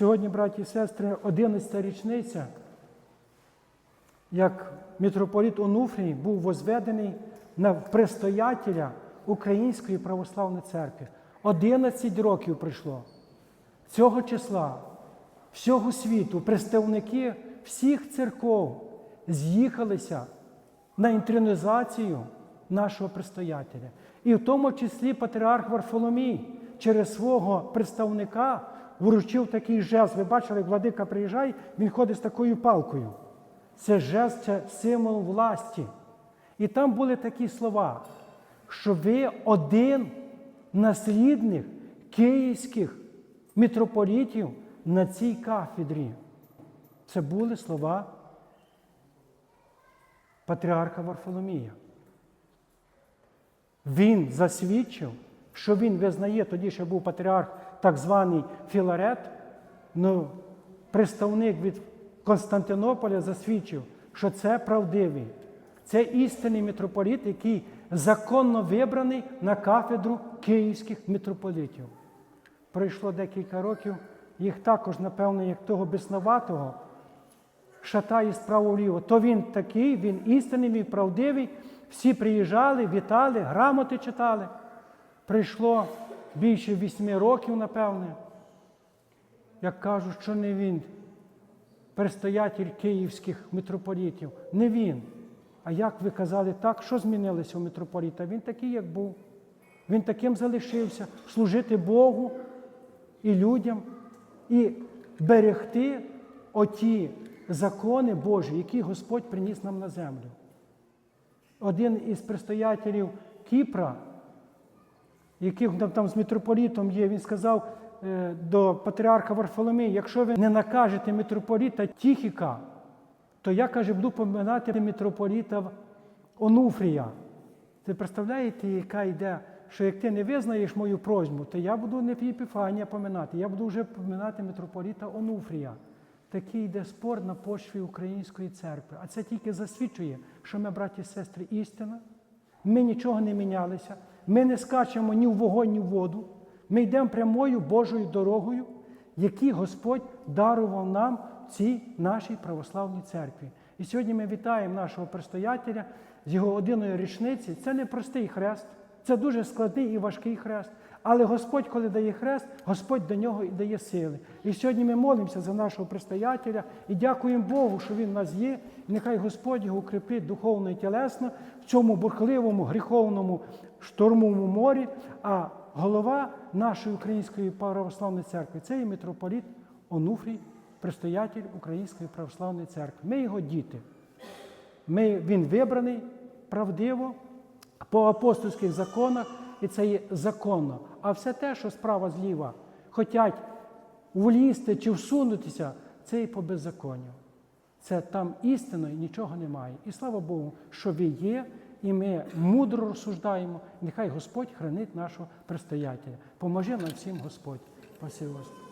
Сьогодні, браті і сестри, 11 річниця, як митрополіт Онуфрій був возведений на предстоятеля Української православної церкви. 11 років прийшло. Цього числа всього світу представники всіх церков з'їхалися на інтронізацію нашого предстоятеля. І в тому числі патріарх Варфоломій через свого представника вручив такий жест. Ви бачили, владика приїжджає, він ходить з такою палкою. Це жест, це символ власті. І там були такі слова, що ви один наслідник київських митрополітів на цій кафедрі. Це були слова патріарха Варфоломія. Він засвідчив, що він визнає, тоді ще був патріарх так званий Філарет, ну, представник від Константинополя засвідчив, що це правдивий. Це істинний митрополіт, який законно вибраний на кафедру київських митрополитів. Пройшло декілька років, їх також, напевно, як того безноватого, шатає справа вліво. То він такий, він істинний, він правдивий. Всі приїжджали, вітали, грамоти читали. Прийшло більше вісьми років, напевне. Як кажуть, що не він, предстоятель київських митрополітів. Не він. А як ви казали так, що змінилося у митрополіта? Він такий, як був. Він таким залишився служити Богу і людям, і берегти оті закони Божі, які Господь приніс нам на землю. Один із предстоятелів Кіпра, який там, там з митрополітом є, він сказав е, до патріарха Варфоломія, якщо ви не накажете митрополіта Тіхіка, то я, каже, буду поминати митрополіта Онуфрія. Ви представляєте, яка йде, що як ти не визнаєш мою просьбу, то я буду не Епіфанія поминати, я буду вже поминати митрополіта Онуфрія. Такий йде спор на почві Української церкви. А це тільки засвідчує, що ми, браті і сестри, істина. Ми нічого не мінялися, ми не скачемо ні в вогонь, ні в воду. Ми йдемо прямою Божою дорогою, яку Господь дарував нам в цій нашій православній церкві. І сьогодні ми вітаємо нашого предстоятеля з його одиною річниці. Це не простий хрест, це дуже складний і важкий хрест. Але Господь, коли дає хрест, Господь до нього і дає сили. І сьогодні ми молимося за нашого предстоятеля і дякуємо Богу, що він в нас є. І нехай Господь його укріпить духовно і тілесно в цьому бурхливому, гріховному штормовому морі. А голова нашої української православної церкви це є митрополіт Онуфрій, предстоятель Української православної церкви. Ми його діти. Ми, Він вибраний правдиво по апостольських законах, і це є законно. А все те, що справа зліва хотять влізти чи всунутися, це і по беззаконню. Це там істина і нічого немає. І слава Богу, що ви є, і ми мудро розсуждаємо. Нехай Господь хранить нашого предстоятеля. Поможи нам всім Господь. Спасибо.